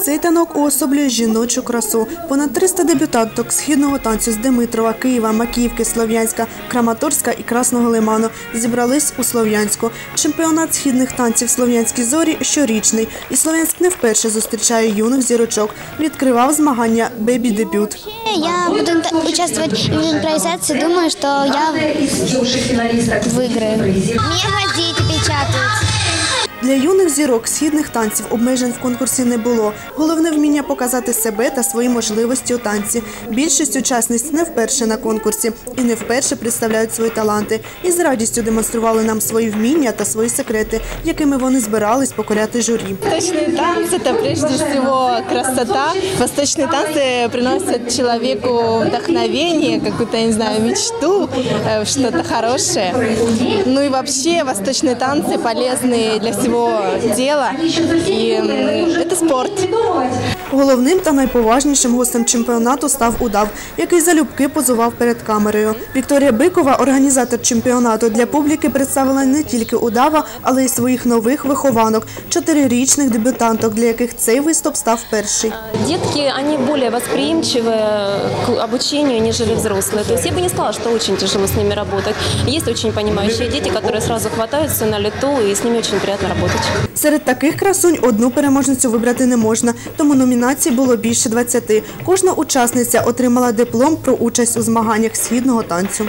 Цей танок уособлює жіночу красу. Понад 300 дебютанток східного танцю з Димитрова, Києва, Макіївки, Слов'янська, Краматорська і Красного Лиману зібрались у Слов'янську. Чемпіонат східних танців Слов'янські зорі щорічний. І Слов'янськ не вперше зустрічає юних зірочок. Відкривав змагання «Бебі-дебют». Я буду участвовать в импровизации. Думаю, что я выиграю. Печатают. Для юних зірок східних танців обмежень в конкурсі не було. Головне вміння показати себе та свої можливості у танці. Більшість учасниць не вперше на конкурсі і не вперше представляють свої таланти. І з радістю демонстрували нам свої вміння та свої секрети, якими вони збирались покоряти журі. Восточные танцы – это прежде всего красота. Восточные танцы приносят человеку вдохновение, какую-то, я не знаю, мечту, э, что-то хорошее. Ну и вообще восточные танцы полезны для всего дела. И это спорт. Головним та найповажнішим гостем чемпіонату став удав, який залюбки позував перед камерою. Вікторія Бикова, організатор чемпіонату для публіки, представила не тільки удава, але й своїх нових вихованок чотирирічних дебютанток, для яких цей виступ став перший. Детки, они более восприимчивы к обучению, нежели взрослые. То есть я бы не сказала, что очень тяжело с ними работать. Есть очень понимающие дети, которые сразу хватаются на лету, и с ними очень приятно работать. Серед таких красунь одну переможницю вибрати не можна, тому номінацій було більше 20. Кожна учасниця отримала диплом про участь у змаганнях східного танцю.